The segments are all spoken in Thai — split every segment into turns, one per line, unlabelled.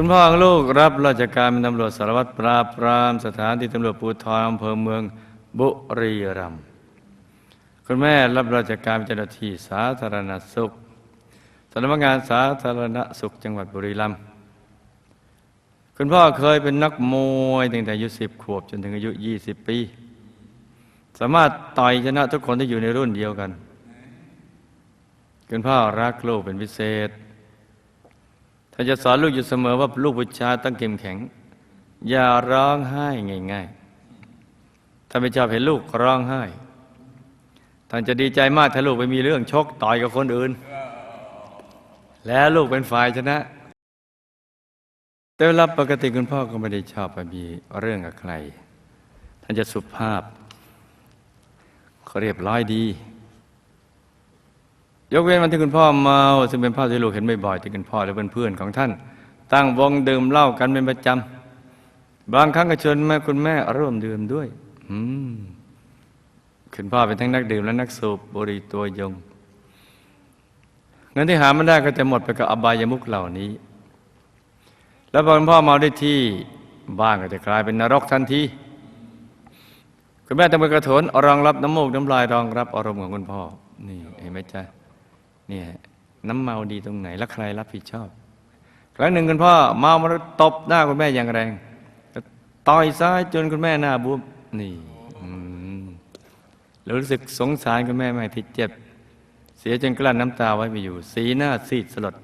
คุณพ่อของลูกรับราชการเป็นตำรวจสารวัตรปราบปราม สถานที่ตำรวจภูธรอำเภอเมืองบุรีรัมย์คุณแม่รับราชการเป็นเจ้าหน้าที่สาธารณสุขสำนักงานสาธารณสุขจังหวัดบุรีรัมย์คุณพ่อเคยเป็นนักมวยตั้งแต่อายุสิบขวบจนถึงอายุยี่สิบปี สามารถต่อยชนะทุกคนที่อยู่ในรุ่นเดียวกัน คุณพ่อรักลูกเป็นพิเศษ ท่านจะสอนลูกอยู่เสมอว่าลูกผู้ชายต้องเข้มแข็ง อย่าร้องไห้ง่ายๆถ้าไม่ชอบเห็นลูกร้องไห้ ท่านจะดีใจมากถ้าลูกไปมีเรื่องชกต่อยกับคนอื่น แล้วลูกเป็นฝ่ายชนะ แต่เวลาปกติคุณพ่อก็ไม่ได้ชอบไปมีเรื่องกับใคร ท่านจะสุภาพเขาเรียบร้อยดี ยกเว้นวันที่คุณพ่อเมาซึ่งเป็นภาพที่ลูกเห็นบ่อยๆที่คุณพ่อและเพื่อนๆของท่าน ตั้งวงดื่มเหล้ากันเป็นประจำบางครั้งก็ชวนแม่คุณแม่ร่วมดื่มด้วยอืมคุณพ่อเป็นทั้งนักดื่มและนักสูบบุหรี่ตัวยง เงินที่หามาได้ก็จะหมดไปกับอบายมุขเหล่านี้ แล้วพอคุณพ่อเมาได้ที่บ้านก็จะกลายเป็นนรกทันทีคุณแม่ต้องไปกระโถนรองรับน้ำมูกน้ำลายรองรับอารมณ์ของคุณพ่อนี่เห็นไหมจ๊ะ เนี่ยน้ำเมาดีตรงไหน แล้วใครรับผิดชอบ ครั้งหนึ่งคุณพ่อเมามาแล้วตบหน้าคุณแม่อย่างแรงต่อยซ้ายจนคุณแม่หน้าบวมนี่แล้วรู้สึกสงสารคุณแม่มากที่เจ็บ เสียจนกลั้นน้ำตาไว้ไม่อยู่ สีหน้าซีดสลด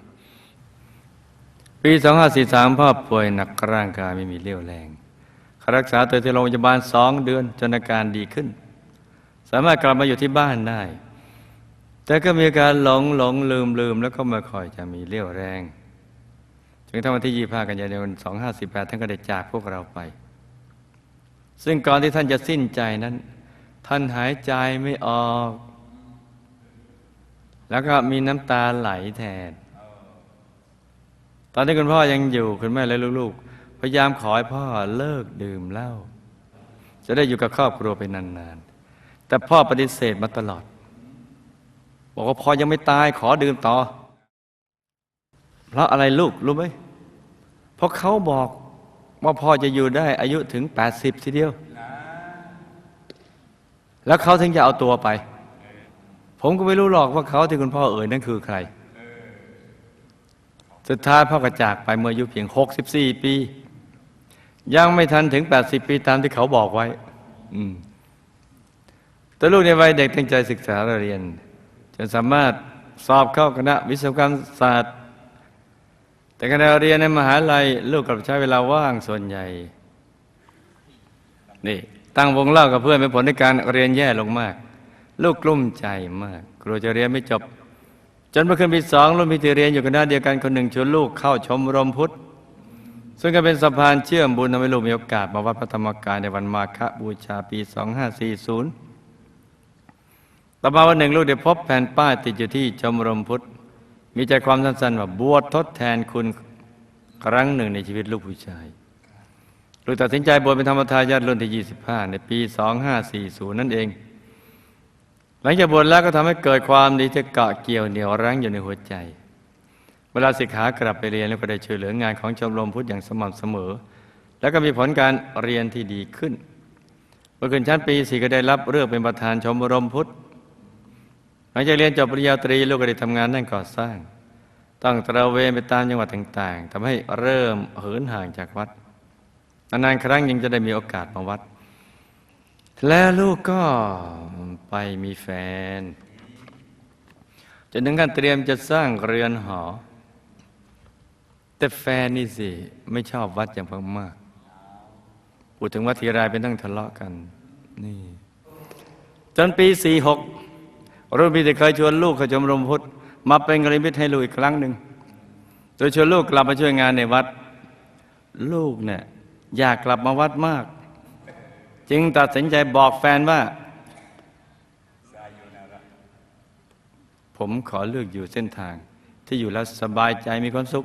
ปี 2543 พ่อป่วยหนักร่างกายไม่มีเรี่ยวแรงรักษาตัวที่โรงพยาบาลสองเดือนจนอาการดีขึ้น สามารถกลับมาอยู่ที่บ้านได้ แต่ก็มีการหลงหลงลืมลืมแล้วก็ม่ค่อยจะมีเรี่ยวแรงถึงทั้งวันที่ 25 กันยายน 2548 ท่านก็ได้จากพวกเราไป ซึ่งก่อนที่ท่านจะสิ้นใจนั้น ท่านหายใจไม่ออก แล้วก็มีน้ำตาไหลแทน ตอนที่คุณพ่อยังอยู่คุณแม่และลูกๆ พยายามขอให้พ่อเลิกดื่มเหล้าจะได้อยู่กับครอบครัวไปนานๆ แต่พ่อปฏิเสธมาตลอด บอกว่าพอยังไม่ตายขอดื่มต่อ เพราะอะไรลูกรู้ไหมเพราะเขาบอกว่าพ่อจะอยู่ได้อายุถึง 80 ทีเดียว แล้วเขาถึงจะเอาตัวไป ผมก็ไม่รู้หรอกว่าเขาที่คุณพ่อเอ่ยนั่นคือใคร สุดท้ายพ่อก็จากไปเมื่ออายุเพียง 64 ปี ยังไม่ทันถึง 80 ปีตามที่เขาบอกไว้ อืมแต่ลูกในวัยเด็กตั้งใจศึกษาเรียน จนสามารถสอบเข้าคณะวิศวกรรมศาสตร์ แต่ขณะเรียนในมหาลัยลูกกลับใช้เวลาว่างส่วนใหญ่ นี่ ตั้งวงเล่ากับเพื่อนเป็นผลในการเรียนแย่ลงมาก ลูกกลุ้มใจมาก กลัวจะเรียนไม่จบ จนเมื่อขึ้นปีสองรุ่นพิธีเรียนอยู่คณะเดียวกันคนหนึ่งชวนลูกเข้าชมรมพุทธซึ่งก็เป็นสะพานเชื่อมบุญทำให้ลูกมีโอกาสมาวัดพระธรรมกายในวันมาฆบูชาปี 2540 ต่อมาวันหนึ่งลูกได้พบแผ่นป้ายติดอยู่ที่ชมรมพุทธ มีใจความสั้นๆว่าบวชทดแทนคุณครั้งหนึ่งในชีวิตลูกผู้ชาย ลูกตัดสินใจบวชเป็นธรรมทายาทรุ่นที่ 25 ในปี 2540 นั่นเอง หลังจากบวชแล้วก็ทำให้เกิดความดีที่เกาะเกี่ยวเหนี่ยวรั้งอยู่ในหัวใจ เวลาสิกขากลับไปเรียนแล้วก็ได้ช่วยเหลืองานของชมรมพุทธอย่างสม่ำเสมอ แล้วก็มีผลการเรียนที่ดีขึ้นเมื่อขึ้นชั้นปีสี่ก็ได้รับเลือกเป็นประธานชมรมพุทธ หลังจากเรียนจบปริญญาตรีลูกก็ได้ทำงานด้านก่อสร้าง ต้องตระเวนไปตามจังหวัดต่างๆทำให้เริ่มเหินห่างจากวัดนานๆครั้งยังจะได้มีโอกาสมาวัด แล้วลูกก็ไปมีแฟน จนถึงขั้นเตรียมจะสร้างเรือนหอ แต่แฟนนี่สิไม่ชอบวัดอย่างมากพูดถึงวัดทีไรเป็นต้องทะเลาะกัน นี่ จนปีสี่หก รุ่นพี่ที่เคยชวนลูกเข้าชมรมพุทธมาเป็นกริมิตให้ลูกอีกครั้งหนึ่งโดยชวนลูกกลับมาช่วยงานในวัด ลูกเนี่ยอยากกลับมาวัดมาก จึงตัดสินใจบอกแฟนว่า ผมขอเลือกอยู่เส้นทาง ที่อยู่แล้วสบายใจมีความสุข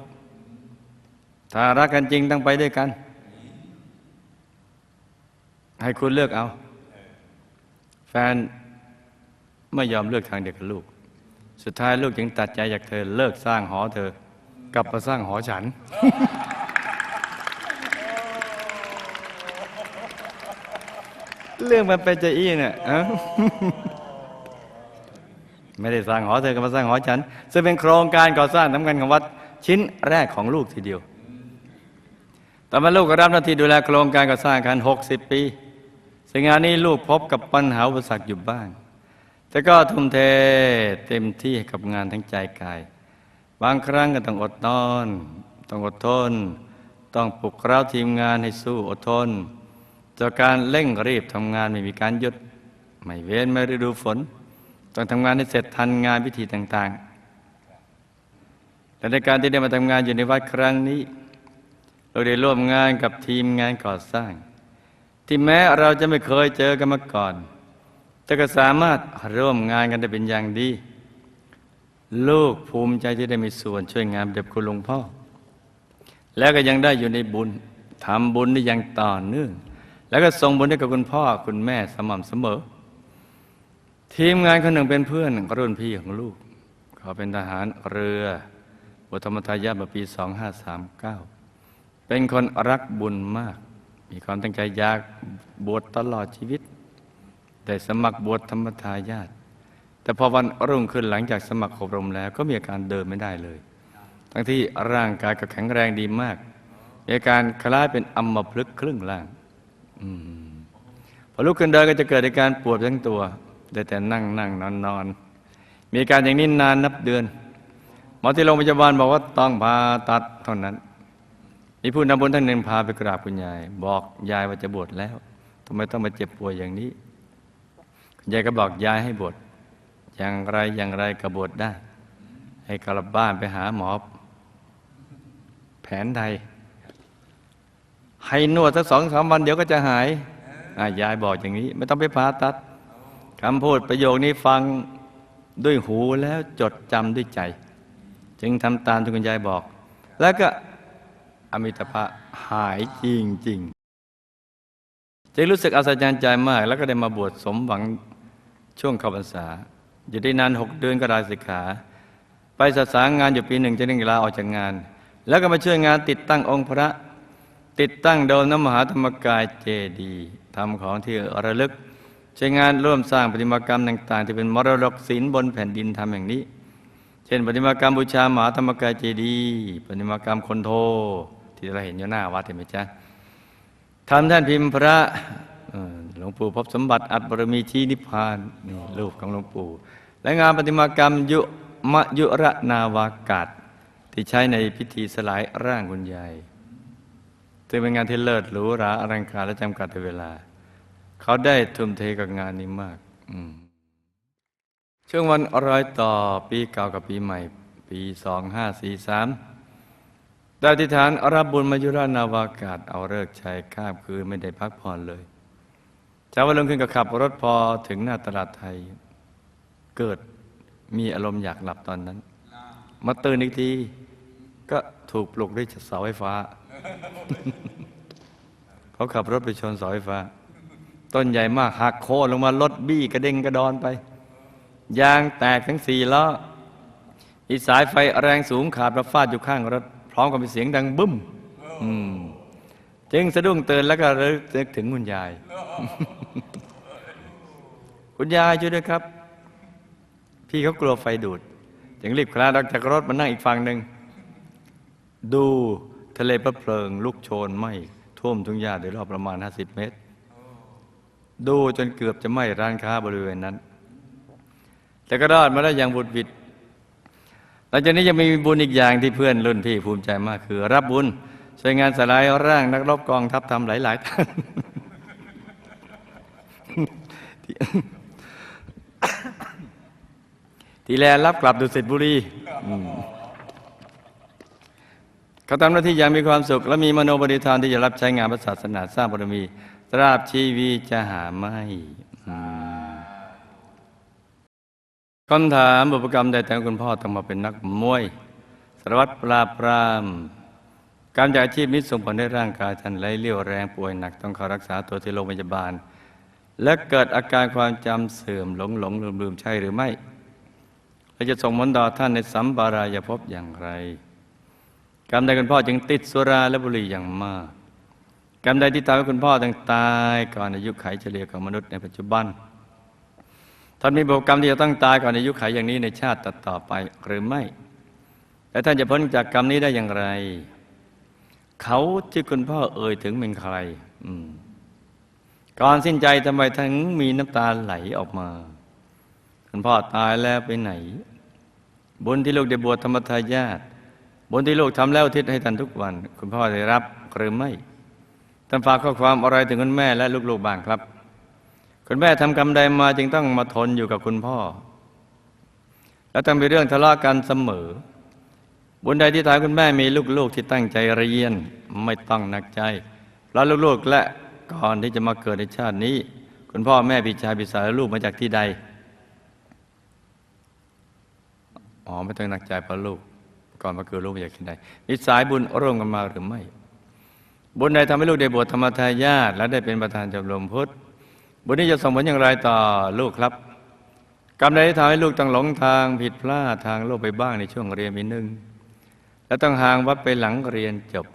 ถ้ารักกันจริงต้องไปด้วยกัน ให้คุณเลือกเอา แฟน ไม่ยอมเลือกทางเดียวกับลูก สุดท้ายลูกจึงตัดใจอยากเธอเลิกสร้างหอเธอ กลับมาสร้างหอฉัน เรื่องมันเป็นจะอี้เนี่ยไม่ได้สร้างหอเธอก็มาสร้างหอฉัน ซึ่งเป็นโครงการก่อสร้างสำคัญของวัดชิ้นแรกของลูกทีเดียว ต่อมาลูกก็รับหน้าที่ดูแลโครงการก่อสร้างกัน 60 ปี ซึ่งงานนี้ลูกพบกับปัญหาอุปสรรคอยู่บ้าง แต่ก็ทุ่มเทเต็มที่กับงานทั้งใจกาย บางครั้งก็ต้องอดนอน ต้องอดทน ต้องปลุกเร้าทีมงานให้สู้อดทนจากการเร่งรีบทำงานไม่มีการหยุด ไม่เว้นไม่ฤดูฝน ต้องทำงานให้เสร็จทันงานพิธีต่างๆ และในการที่ได้มาทำงานอยู่ในวัดครั้งนี้ เราได้ร่วมงานกับทีมงานก่อสร้าง ที่แม้เราจะไม่เคยเจอกันมาก่อน แต่ก็สามารถร่วมงานกันได้เป็นอย่างดี ลูกภูมิใจที่ได้มีส่วนช่วยงานเด็บคุณหลวงพ่อ แล้วก็ยังได้อยู่ในบุญทำบุญได้อย่างต่อเนื่อง แล้วก็ส่งบุญให้กับคุณพ่อคุณแม่สม่ำเสมอ ทีมงานคนหนึ่งเป็นเพื่อนรุ่นพี่ของลูก เขาเป็นทหารเรือบุธรรมทายาทเมื่อปี 2539 เป็นคนรักบุญมาก มีความตั้งใจอยากบวชตลอดชีวิต ได้สมัครบวชธรรมทายาทแต่พอวันรุ่งขึ้นหลังจากสมัครอบรมแล้วก็มีอาการเดินไม่ได้เลย ทั้งที่ร่างกายก็แข็งแรงดีมากมีอาการคล้ายเป็นอัมพฤกษ์ครึ่งล่างอพอลุกขึ้นเดินก็จะเกิดอาการปวดทั้งตัวได้แต่นั่งนั่งนอนนอนมีอาการอย่างนี้นานนับเดือนหมอที่โรงพยาบาลบอกว่าต้องผ่าตัดเท่านั้นมีผู้นำบุญท่านหนึ่งพาไปกราบคุณยาย บอกยายว่าจะบวชแล้วทำไมต้องมาเจ็บป่วยอย่างนี้ ยายก็บอกยายให้บวชอย่างไรอย่างไรก็บวชได้ ให้กลับบ้านไปหาหมอ แผนไทย ให้นวดสักสองสามวันเดี๋ยวก็จะหายยายบอกอย่างนี้ ไม่ต้องไปผ่าตัดคำพูดประโยคนี้ฟังด้วยหูแล้วจดจำด้วยใจ จึงทำตามที่คุณยายบอก แล้วก็อมิตภะหายจริงจริงๆจึงรู้สึกอัศจรรย์ใจมาก แล้วก็ได้มาบวชสมหวัง ช่วงเข้าพรรษา อยู่ได้นานหกเดือนก็ได้สิกขา ไปศึกษางานอยู่ปีหนึ่งจะนึงลาออกจากงาน แล้วก็มาช่วยงานติดตั้งองค์พระ ติดตั้งโดมน้ำมหาธรรมกายเจดีย์ทำของที่ระลึกใช้งานร่วมสร้างปฏิมากรรมต่างๆ ที่เป็นมรดกศิลป์บนแผ่นดินทำอย่างนี้ เช่นปฏิมากรรมบูชามหาธรรมกายเจดีย์ปฏิมากรรมคนโทที่เราเห็นอยู่หน้าวัดเห็นไหมจ๊ะทำท่านพิมพ์พระ หลวงปู่พบสมบัติอัตบรมีที่นิพพานนี่รูปของหลวงปู่ และงานปฏิมากรรมยุมะยุระนาวากาศที่ใช้ในพิธีสลายร่างคุณยายซึ่งเป็นงานที่เลิศหรูหราอลังการและจำกัดเวลา เขาได้ทุ่มเทกับงานนี้มากมช่วงวันรอยต่อปีเก่ากับปีใหม่ ปีสองห้าสี่สามได้อธิฐานรับบุญมายุรานาวากาศเอาเลิกษ์ชัยข้ามคืนไม่ได้พักผ่อนเลย เช้วันรุ่งขึ้นก็ขับรถพอถึงหน้าตลาดไทย เกิดมีอารมณ์อยากหลับตอนนั้น มาตื่นอีกที ก็ถูกปลุกด้วยเสาไฟฟ้า เขาขับรถไปชนเสาไฟฟ้า ต้นใหญ่มากหักโค่นลงมารถบี้กระเด้งกระดอนไป ยางแตกทั้งสี่ล้ออีสายไฟแรงสูงขาดมาฟาดอยู่ข้างรถ พร้อมกับมีเสียงดังบึ้ม อืม จึงสะดุ้งตื่นแล้วก็รึกถึงคุณยาย คุณยายช่วยด้วยครับ พี่เขากลัวไฟดูดจึงรีบคลานออกจากรถมานั่งอีกฝั่งหนึ่ง ดูทะเลพระเพลิง ลุกโชนไหมท่วมทุ่งหญ้าโดยรอบประมาณ 50 เมตร ดูจนเกือบจะไหม้ร้านค้าบริเวณนั้น แต่ก็รอดมาได้อย่างบุดวิดหลังจากนี้ยังมีบุญอีกอย่างที่เพื่อนรุ่นพี่ภูมิใจมากคือ รับบุญช่วยงานสลายร่างนักรบกองทัพทำหลาย ๆท่าน ที่แลรับกลับดุสิตบุรีเขาทำหน้าที่อย่างมีความสุข และมีมโนบริธานที่จะรับใช้งานพระศาสนาสร้างบารมีตราบชีวีจะหาไม่คำถามบุพกรรมใดแต่งคุณพ่อต้องมาเป็นนักมวยสารวัตรปราบปรามการจากอาชีพนี้ส่งผลให้ร่างกายท่านไหลเลี่ยวแรงป่วยหนักต้องเข้ารักษาตัวที่โรงพยาบาล และเกิดอาการความจำเสื่อมหลงหลงลืมลืมใช่หรือไม่ และจะส่งผลต่อท่านในสัมปารายภพอย่างไร กรรมใดคุณพ่อจึงติดสุราและบุหรี่อย่างมาก กรรมใดที่ทำให้คุณพ่อต้องตายก่อนอายุไขเฉลี่ยของมนุษย์ในปัจจุบันท่านมีบุพกรรมที่จะต้องตายก่อนอายุไขอย่างนี้ในชาติต่อไปหรือไม่ และท่านจะพ้นจากกรรมนี้ได้อย่างไร เขาที่คุณพ่อเอ่ยถึงเป็นใคร อืมก่อนสิ้นใจทำไมถึงมีน้ำตาไหลออกมา คุณพ่อตายแล้วไปไหน บุญที่ลูกได้บวชธรรมทายาทบุญที่ลูกทำแล้วทิศให้ท่านทุกวัน คุณพ่อได้รับหรือไม่ท่านฝากข้อความอะไรถึงคุณแม่และลูกๆบ้างครับ คุณแม่ทำกรรมใดมาจึงต้องมาทนอยู่กับคุณพ่อ และต้องมีเรื่องทะเลาะกันเสมอ บุญใดที่ทายคุณแม่มีลูกๆที่ตั้งใจเรียนไม่ต้องหนักใจเพราะลูกๆและก่อนที่จะมาเกิดในชาตินี้ คุณพ่อแม่พี่ชายพี่สาวและลูกมาจากที่ใด อ๋อไม่ต้องหนักใจเพราะลูก ก่อนมาเกิดลูกมาจากที่ใดมีสายบุญร่วมกันมาหรือไม่ บุญใดทำให้ลูกได้บวชธรรมทายาทและได้เป็นประธานชมรมพุทธ บุญนี้จะส่งผลอย่างไรต่อลูกครับ กรรมใดที่ทำให้ลูกต้องหลงทางผิดพลาดทางโลกไปบ้างในช่วงเรียนมีหนึ่งและต้องห่างวัดไปหลังเรียนจบ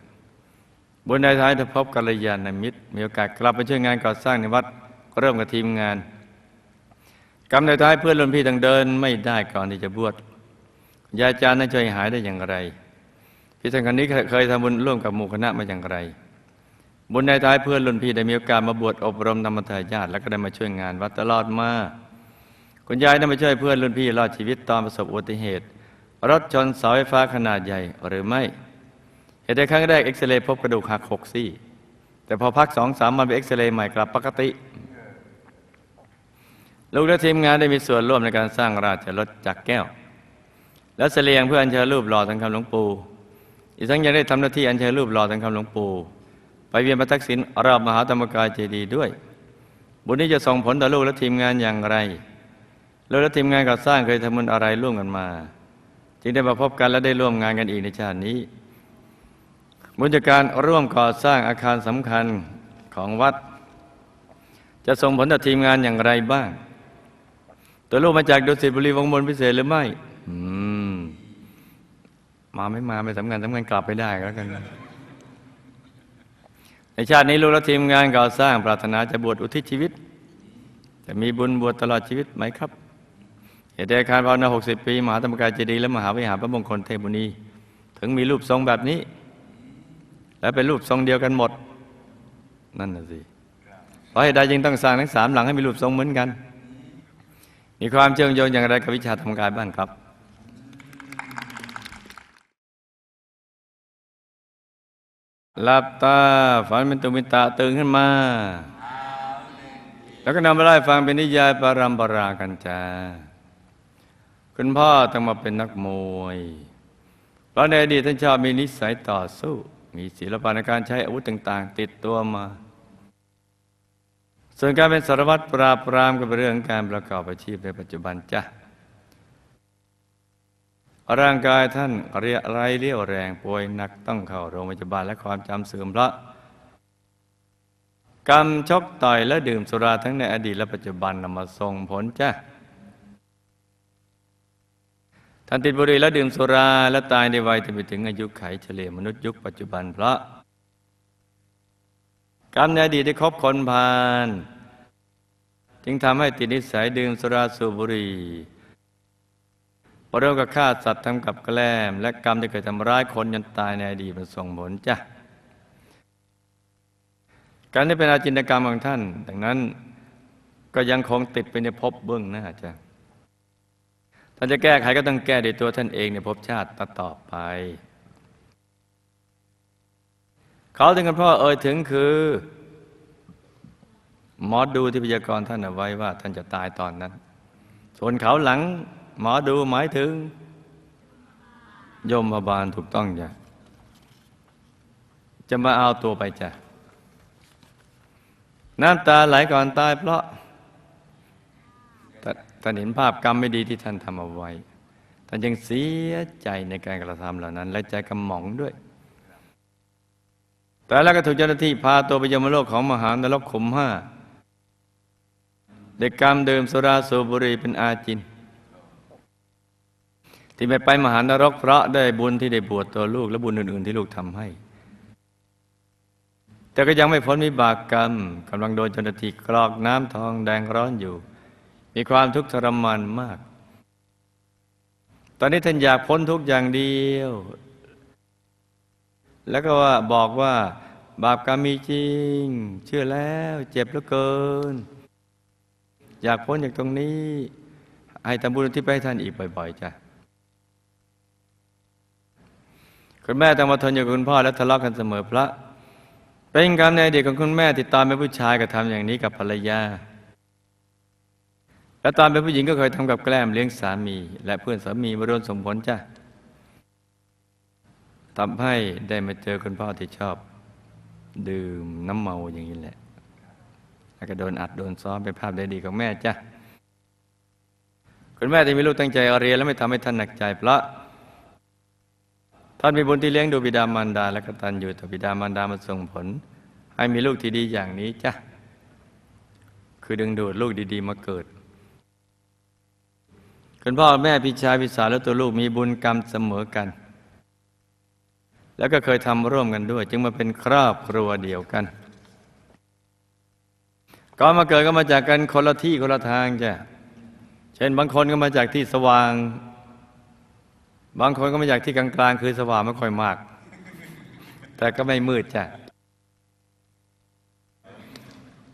บุญใดท้ายถ้าพบกัลยาณมิตร มีโอกาสกลับไปช่วยงานก่อสร้างในวัดก็เริ่มกับทีมงานกรรมใดท้ายเพื่อนรุ่นพี่ต้องเดินไม่ได้ก่อนที่จะบวช ยายจารย์นั้นช่วยหายได้อย่างไรพี่ท่านคนนี้เคยทำบุญร่วมกับหมู่คณะมาอย่างไร บุญใดท้ายเพื่อนรุ่นพี่ได้มีโอกาสมาบวชอบรมธรรมทายาทแล้วก็ได้มาช่วยงานวัดตลอดมาคุณยายได้มาช่วยเพื่อนรุ่นพี่รอดชีวิตตอนประสบอุบัติเหตุ รถชนเสาไฟฟ้าขนาดใหญ่หรือไม่ เหตุใดครั้งแรกเอ็กซเรย์พบกระดูกหักหกซี่ แต่พอพักสองสามวันไปเอ็กซเรย์ใหม่กลับปกติลูกและทีมงานได้มีส่วนร่วมในการสร้างราชรถจักแก้ว และเสลียงเพื่ออัญเชิญรูปหล่อทองคำหลวงปู่อีกทั้งยังได้ทำหน้าที่อัญเชิญรูปหล่อทองคำหลวงปู่ไปเวียนพระทักษิณรอบมหาธรรมกายเจดีย์ด้วย บุญนี้จะส่งผลต่อลูกและทีมงานอย่างไรลูกและทีมงานก่อสร้างเคยทำบุญอะไรร่วมกันมา จึงได้มาพบกันและได้ร่วมงานกันอีกในชาตินี้ บุญจากการร่วมก่อสร้างอาคารสำคัญของวัด จะส่งผลต่อทีมงานอย่างไรบ้าง ตัวลูกมาจากดุสิตบุรีวงมนพิเศษหรือไม่อื มาไม่มาไม่สำคัญสำคัญกลับไปได้แล้วกันในชาตินี้ลูกและทีมงานก่อสร้างปรารถนาจะบวชอุทิศชีวิต จะมีบุญบวชตลอดชีวิตไหมครับเหตุใดอารภาวนา60ปี มหาธรรมกายเจดีย์และมหาวิหารพระมงคลเทพบุนีถึงมีรูปทรงแบบนี้ และเป็นรูปทรงเดียวกันหมด นั่นน่ะสิเพราะเหตุใดจึงต้องสร้างทั้งสามหลังให้มีรูปทรงเหมือนกัน มีความเชื่อมโยงอย่างไรกับวิชาธรรมกายบ้างครับ หลับตาฝันเป็นตุมิตะตื่นขึ้นมา แล้วก็นำไปไล่ฟังเป็นนิยายปรัมปรากันจาคุณพ่อต้องมาเป็นนักมวยเพราะในอดีตท่านชอบมีนิสัยต่อสู้ มีศิลปะในการใช้อาวุธต่าง ๆ ติดตัวมา ส่วนการเป็นสารวัตรปราบปรามก็เป็นเรื่องการประกอบอาชีพในปัจจุบันจ้ะ ร่างกายท่านเรียไรเรี่ยวแรงป่วยหนักต้องเข้าโรงพยาบาลและความจำเสื่อมพระกรรมชกต่อยและดื่มสุราทั้งในอดีตและปัจจุบันนำมาส่งผลจ้ะท่านติดบุหรี่และดื่มสุราและตายในวัยที่ไปถึงอายุไขเฉลี่ยมนุษย์ยุคปัจจุบันเพราะกรรมในอดีตได้คบคนพาลจึงทำให้ติดนิสัยดื่มสุราสูบบุหรี่ ประเริ่มกับฆ่าสัตว์ทำกับแกล้ม และกรรมที่เคยทำร้ายคนจนตายในอดีตมันส่งผลจ้ะการที่เป็นอาจินตกรรมของท่าน ดังนั้นก็ยังคงติดไปในภพเบื้องหน้าจ้ะท่านจะแก้ไขก็ต้องแก้ด้วยตัวท่านเองในภพชาติต่อไป เขาถึงกันพ่อเอ่ยถึงคือหมอดูที่พยากรณ์ท่านเอาไว้ว่า ท่านจะตายตอนนั้น ส่วนเขาหลัง หมอดูหมายถึง ยมบาลถูกต้องจ้ะจะมาเอาตัวไปจ้ะน้ำตาไหลก่อนตายเพราะท่านเห็นภาพกรรมไม่ดีที่ท่านทำเอาไว้ ท่านยังเสียใจในการกระทำเหล่านั้น และใจกำหมองด้วย แต่แล้วก็ถูกเจ้าหน้าที่พาตัวไปยมโลกของมหานรกขุมห้าเด็กกรรมเดิมสุราสูบุรีเป็นอาจิน ที่ไม่ไปมหานรกเพราะได้บุญที่ได้บวชตัวลูก และบุญอื่น ๆ ที่ลูกทำให้แต่ก็ยังไม่พ้นวิบากกรรมกำลังโดนจนทีกรอกน้ำทองแดงร้อนอยู่ มีความทุกข์ทรมานมาก ตอนนี้ท่านอยากพ้นทุกอย่างเดียว แล้วก็ว่าบอกว่า บาปกรรมมีจริง เชื่อแล้วเจ็บเหลือเกิน อยากพ้นจากตรงนี้ ให้ทำบุญที่ไปให้ท่านอีกบ่อย ๆจ้ะ คุณแม่ต้องมาทนอยู่กับคุณพ่อและทะเลาะกันเสมอพระเป็นกรรมในอดีตของคุณแม่ที่ตอนเป็นผู้ชายก็ทำอย่างนี้กับภรรยา และตอนเป็นผู้หญิงก็เคยทำกับแกล้มเลี้ยงสามี และเพื่อนสามีมาโดนสมผลจ้ะทำให้ได้มาเจอคุณพ่อที่ชอบ ดื่มน้ำเมาอย่างนี้แหละแล้วก็โดนอัดโดนซ้อมเป็นภาพได้ดีของแม่จ้ะคุณแม่ที่มีลูกตั้งใจเรียนและไม่ทำให้ท่านหนักใจเพราะ ท่านมีบุญที่เลี้ยงดูบิดามารดา และกตัญญูต่อบิดามารดามาส่งผล ให้มีลูกที่ดีอย่างนี้จ้ะคือดึงดูดลูกดี ๆ มาเกิด คุณพ่อแม่พี่ชายพี่สาวและตัวลูกมีบุญกรรมเสมอกัน แล้วก็เคยทำร่วมกันด้วย จึงมาเป็นครอบครัวเดียวกันก่อนมาเกิดก็มาจากกันคนละที่คนละทางจ้ะเช่นบางคนก็มาจากที่สว่าง บางคนก็มาจากที่กลางๆ คือสว่างไม่ค่อยมาก แต่ก็ไม่มืดจ้ะ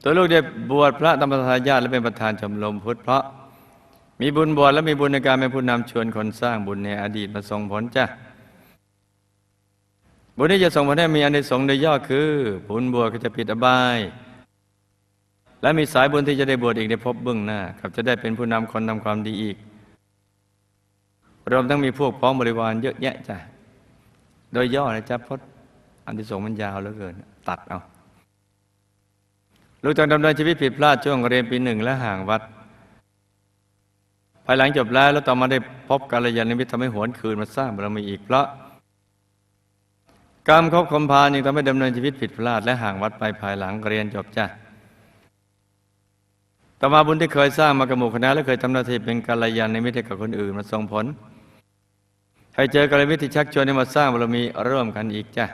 ตัวลูกได้บวชพระธรรมทายาทและเป็นประธานชมรมพุทธเพราะ มีบุญบวชและมีบุญในการเป็นผู้นำชวนคนสร้างบุญในอดีตมาส่งผลจ้ะบุญนี้จะส่งผลให้มีอันในสงส์โดยย่อคือบุญบวชก็จะปิดอบาย และมีสายบุญที่จะได้บวชอีกในภพเบื้องหน้ากับจะได้เป็นผู้นำคนทำความดีอีก รวมทั้งมีพวกพ้องบริวารเยอะแยะจ้ะ โดยย่อนะจ๊ะเพราะอันที่สงมันยาวเหลือเกิน ตัดเอาลูกต้องดำเนินชีวิตผิดพลาดช่วงเรียนปีหนึ่งและห่างวัด ภายหลังจบแล้วแล้วต่อมาได้พบกัลยาณมิตรทำให้หวนคืนมาสร้างบารมีอีกเพราะกรรมครบคมพานยังทำให้ดำเนินชีวิตผิดพลาดและห่างวัดไปภายหลังเรียนจบจ้ะต่อมาบุญที่เคยสร้างมากระหมู่คณะและเคยทำหน้าที่เป็นกัลยาณมิตรให้กับคนอื่นมาส่งผล ให้เจอกลยาณมิตรที่ชักชวนให้มาสร้างบารมีร่วมกันอีกจ้ะ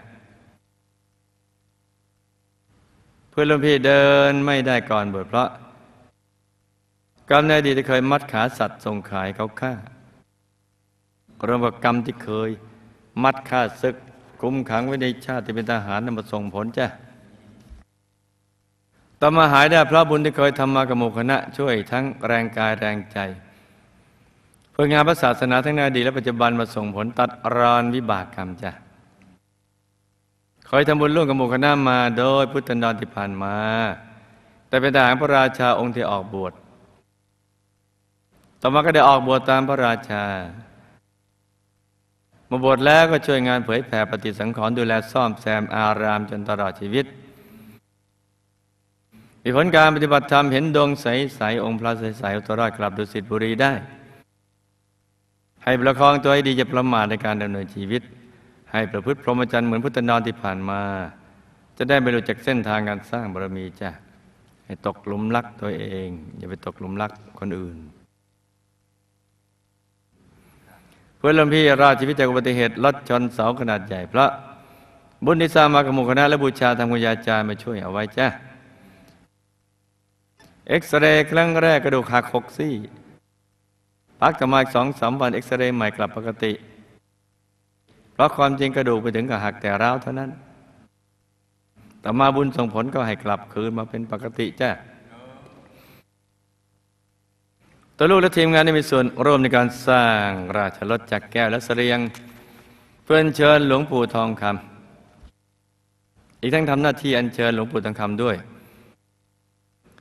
เพื่อนรุ่นพี่เดินไม่ได้ก่อนบวชเพราะกรรมในอดีตที่เคยมัดขาสัตว์ส่งขายเขาฆ่ารวมกับกรรมที่เคย มัดฆ่าศึกคุมขังไว้ในชาติที่เป็นทหารนำมาส่งผลจ้ะต่อมาหายได้เพราะบุญที่เคยทำมากับหมู่คณะช่วยทั้งแรงกายแรงใจ เพื่องานพระศาสนาทั้งในอดีตและปัจจุบันมาส่งผลตัดรอนวิบากกรรมจ้ะเคยทำบุญร่วมกับหมู่คณะมาโดยพุทธันดรที่ผ่านมา แต่เป็นทหารพระราชาองค์ที่ออกบวชต่อมาก็ได้ออกบวชตามพระราชา มาบวชแล้วก็ช่วยงานเผยแผ่ปฏิสังขรณ์ดูแลซ่อมแซมอารามจนตลอดชีวิต มีผลการปฏิบัติธรรมเห็นดวงใส ๆ องค์พระใสๆอุตรอดกลับดุสิตบุรีได้ ให้ประคองตัวให้ดีจะประมาทในการดำเนินชีวิต ให้ประพฤติพรหมจรรย์เหมือนพุทธนอนที่ผ่านมา จะได้ไม่หลุดจากเส้นทางการสร้างบารมีจ้ะให้ตกหลุมรักตัวเอง อย่าไปตกหลุมรักคนอื่น เพื่อนลวงพี่รอดชีวิตจากอุบัติเหตุรถชนเสาขนาดใหญ่พระบุญที่สามากับหมู่คณะและบูชาทางวิญญาจารย์มาช่วยเอาไว้จ้ะเอ็กซเรย์ครั้งแรกกระดูกหักหกซี่ พักต่อมาสองสามวันเอ็กซเรย์ใหม่กลับปกติ เพราะความจริงกระดูกไปถึงกับหักแต่ร้าวเท่านั้น ต่อมาบุญส่งผลก็ให้กลับคืนมาเป็นปกติจ้ะตัวลูกและทีมงานได้มีส่วนร่วมในการสร้างราชรถจักแก้วและเสรียง เพื่ออัญเชิญหลวงปู่ทองคำอีกทั้งทำหน้าที่อัญเชิญหลวงปู่ทองคำด้วย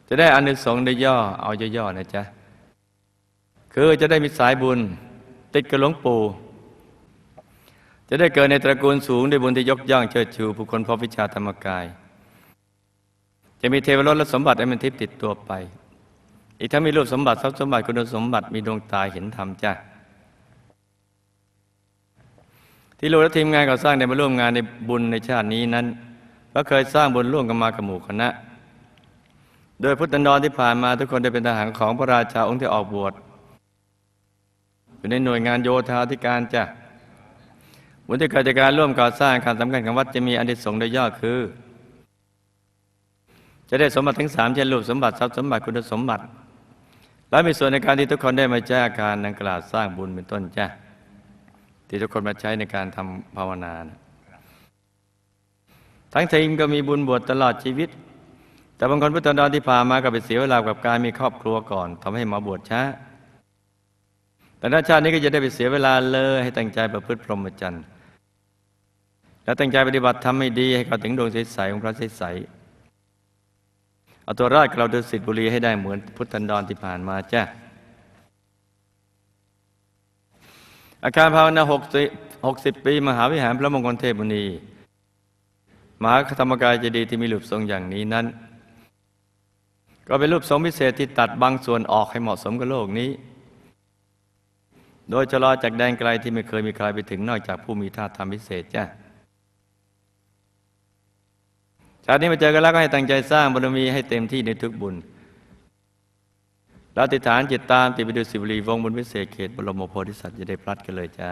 จะได้อานิสงส์ได้ย่อเอาย่อๆนะจ๊ะ คือจะได้มีสายบุญ ติดกับหลวงปู่ จะได้เกิดในตระกูลสูงด้วยบุญที่ยกย่องเชิดชูผู้คนพบวิชาธรรมกาย จะมีเทวรสและสมบัติอันเป็นทิพย์ติดตัวไป อีกทั้งมีรูปสมบัติทรัพย์สมบัติคุณสมบัติมีดวงตาเห็นธรรมจ้ะที่ลูกและทีมงานก่อสร้างได้มาร่วมงานในบุญในชาตินี้นั้นก็เคยสร้างบุญร่วมกันมากับหมู่คณะ โดยพุทธนรที่ผ่านมาทุกคนได้เป็นทหารของพระราชาองค์ที่ออกบวช อยู่ในหน่วยงานโยธาธิการจ้ะบุญที่เกิดจากการร่วมก่อสร้างการสำคัญของวัดจะมีอันที่สงส์โดยย่อคือ จะได้สมบัติทั้งสามเช่นรูปสมบัติทรัพย์สมบัติคุณสมบัติ และมีส่วนในการที่ทุกคนได้มาแจ้งการดังกล่าวสร้างบุญเป็นต้นจ้ะที่ทุกคนมาใช้ในการทำภาวนานะทั้งทีมก็มีบุญบวชตลอดชีวิต แต่บางคนพุทธดอนที่ผ่านมาก็ไปเสียเวลากับการมีครอบครัวก่อนทำให้มาบวชช้า แต่ถ้าชาตินี้ก็จะได้ไปเสียเวลาเลยให้ตั้งใจประพฤติพรหมจรรย์และตั้งใจปฏิบัติทำให้ดีให้เข้าถึงดวงใสๆของพระใสๆเอาตัวรอดเราดุสิตบุรีให้ได้เหมือนพุทธันดรที่ผ่านมาจ้ะอาการภาวนาหกสิบหกสิบปี มหาวิหารพระมงคลเทพมุนีมหาธรรมกายเจดีย์ที่มีรูปทรงอย่างนี้นั้น ก็เป็นรูปทรงพิเศษที่ตัดบางส่วนออกให้เหมาะสมกับโลกนี้ โดยจะรอจากแดนไกลที่ไม่เคยมีใครไปถึงนอกจากผู้มีธาตุธรรมพิเศษจ้ะชาตินี้มาเจอกันแล้วก็ให้ตั้งใจสร้างบารมีให้เต็มที่ในทุกบุญเราติดฐานจิตตามติดไปดูสิบรีวงบนวิเศษเขตบรมโพธิสัตว์จะได้พลัดกันเลยจ้า